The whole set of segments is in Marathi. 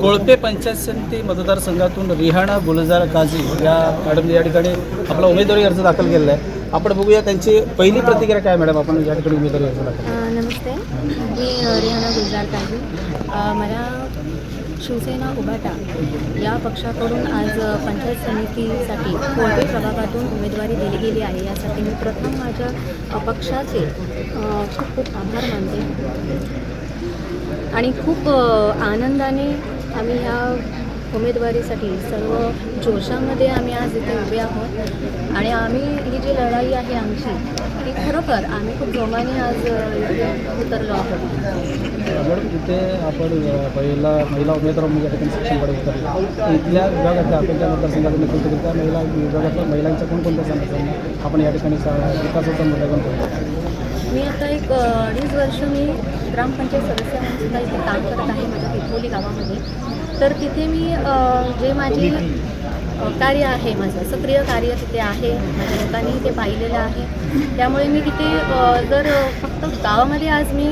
कोळपे पंचायत समिती मतदारसंघातून रिहाणा गुलजार काझी या मॅडम या ठिकाणी आपला उमेदवारी अर्ज दाखल केलेला आहे. आपण बघूया त्यांची पहिली प्रतिक्रिया काय मॅडम? आपण या ठिकाणी उमेदवारी अर्ज दाखल नमस्ते. मी रिहाणा गुलजार काझी मला शिवसेना उभाटा या पक्षाकडून आज पंचायत समितीसाठी कोळपे प्रभागातून उमेदवारी दिली गेली आहे. यासाठी मी प्रथम माझ्या पक्षाचे खूप खूप आभार मानते. आणि खूप आनंदाने आम्ही ह्या उमेदवारीसाठी सर्व जोशामध्ये आम्ही आज इथे उभे आहोत. आणि आम्ही ही जी लढाई आहे आमची ती खरोखर आम्ही खूप जोमाने आज उतरलो आहोत. इथे आपण पहिला महिला उमेदवार ठिकाणी सक्षमकडे उतरले इथल्या विभागातल्या आपण ज्या मतदारसंघातून नेतृत्व करता महिला विभागातल्या महिलांच्या कोणकोणत्या समस्यांना आपण या ठिकाणी सा- विकासाचा मुद्दा करतो मी आता एक अडीच वर्ष मी ग्रामपंचायत सदस्य म्हणून सुद्धा इथे काम करत आहे. माझ्या गावामध्ये. तर तिथे मी जे माझे कार्य आहे माझं सक्रिय कार्य तिथे आहे माझ्या लोकांनी ते पाहिलेलं आहे. त्यामुळे मी तिथे जर फक्त गावामध्ये आज मी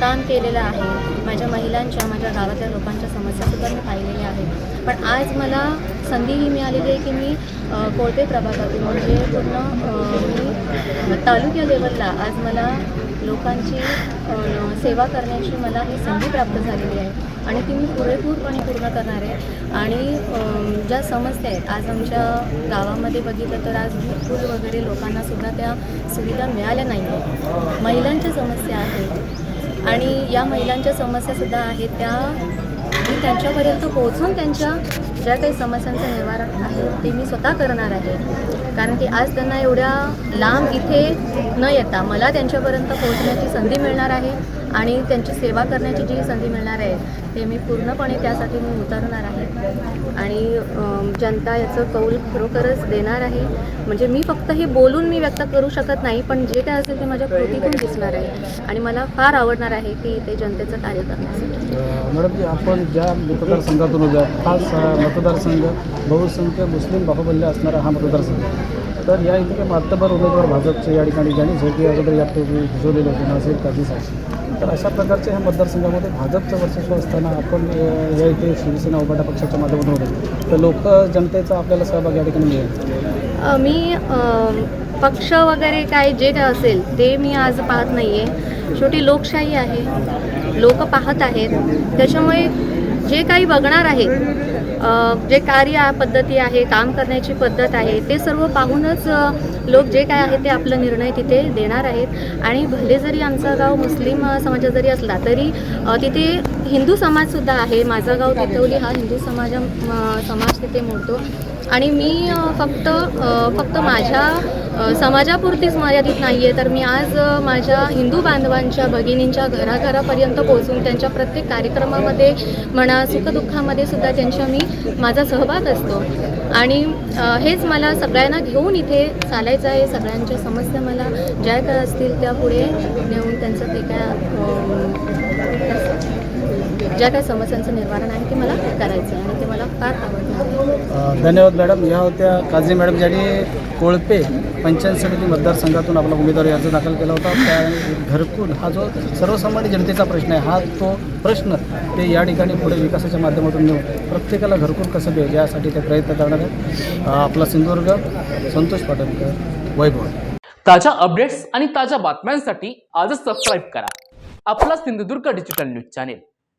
काम केलेलं आहे माझ्या महिलांच्या माझ्या गावातल्या लोकांच्या समस्यासुद्धा मी पाहिलेल्या आहेत. पण आज मला संधी ही मिळालेली आहे की मी कोळपे प्रभागातून म्हणजे पूर्ण मी तालुक्या लेवलला आज मला लोकांची सेवा करण्याची मला ही संधी प्राप्त झालेली आहे. आणि ती मी पुरेपूरपणे पूर्ण करणार आहे. आणि ज्या समस्या आहेत आज आमच्या गावामध्ये बघितलं तर आज पूल वगैरे लोकांना सुद्धा त्या सुविधा मिळाल्या नाही आहेत महिलांच्या समस्या आहेत. आणि या महिलांच्या समस्यासुद्धा आहेत त्या मी त्यांच्यापर्यंत पोहोचून त्यांच्या ज्या काही समस्यांचं निवारण आहे ते मी स्वतः करणार आहे. कारण की आज त्यांना एवढ्या लांब इथे न येता मला त्यांच्यापर्यंत पोहोचण्याची संधी मिळणार आहे आणि त्यांची सेवा करण्याची जी संधी मिळणार आहे ते मी पूर्णपणे त्यासाठी मी उतरणार आहे. जनता याचं कौल खरोखरच देणार आहे. म्हणजे मी फक्त हे बोलून मी व्यक्त करू शकत नाही पण जे काय असेल ते माझ्या कृतीतून दिसणार आहे. आणि मला फार आवडणार आहे की ते जनतेचं कार्य करण्यासाठी. अ, मॅडम आपण ज्या मतदारसंघातून उभ्या खास मतदारसंघ बहुसंख्य मुस्लिम बाहुबल्य असणारा हा मतदारसंघ. तर या इथे मातबर उमेदवार भाजपचे या ठिकाणी ज्यांनी झोपी अगोदर यापूर्वी भिजवलेले होते नाझीर काझी साहेब तर अशा प्रकारच्या ह्या मतदारसंघामध्ये भाजपचं वर्चस्व असताना आपण या इथे शिवसेना उभाटा पक्षाच्या माध्यमातून होतो तर लोक जनतेचा आपल्याला सहभाग या ठिकाणी मिळेल. मी पक्ष वगैरे काय जे काय असेल ते मी आज पाहत नाही आहे शेवटी लोकशाही आहे. लोक पाहत आहेत. त्याच्यामुळे जे काही बघणार आहेत जे कार्य पद्धती आहे काम करण्याची पद्धत आहे ते सर्व पाहूनच लोक जे काय आहे ते आपलं निर्णय तिथे देणार आहेत. आणि भले जरी आमचा गाव मुस्लिम समाजा समाजात जरी असला तरी तिथे हिंदू समाजसुद्धा आहे. माझं गाव तिथवली हा हिंदू समाजा म- समाज तिथे मोडतो. आणि मी फक्त फक्त माझ्या समाजापुरतीच मर्यादित नाही आहे तर मी आज माझ्या हिंदू बांधवांच्या भगिनींच्या घराघरापर्यंत पोहोचून त्यांच्या प्रत्येक कार्यक्रमामध्ये म्हणा सुखदुःखामध्ये सुद्धा त्यांच्या मी माझा सहभाग असतो. आणि हेच मला सगळ्यांना घेऊन इथे चालायचं आहे. सगळ्यांच्या समस्या मला ज्या काय असतील त्या पुढे नेऊन त्यांचं ते काय ज्या काय समस्यांचं निवारण आहे ते मला करायचं आहे आणि ते मला फार आवडतं. धन्यवाद मॅडम. या होत्या काझी मॅडम ज्यांनी कोळपे पंचायत समिती मतदारसंघातून आपला उमेदवारी अर्ज दाखल केला होता. त्या घरकुल हा जो सर्वसामान्य जनतेचा प्रश्न आहे हा तो प्रश्न ते या ठिकाणी पुढे विकासाच्या माध्यमातून नेऊन प्रत्येकाला घरकुल कसं मिळेल यासाठी ते प्रयत्न करणार आहेत. आपला सिंधुदुर्ग संतोष पाटणकर वैभव. ताज्या अपडेट्स आणि ताज्या बातम्यांसाठी आजच सबस्क्राईब करा. आपला Sindhudurg digital news channel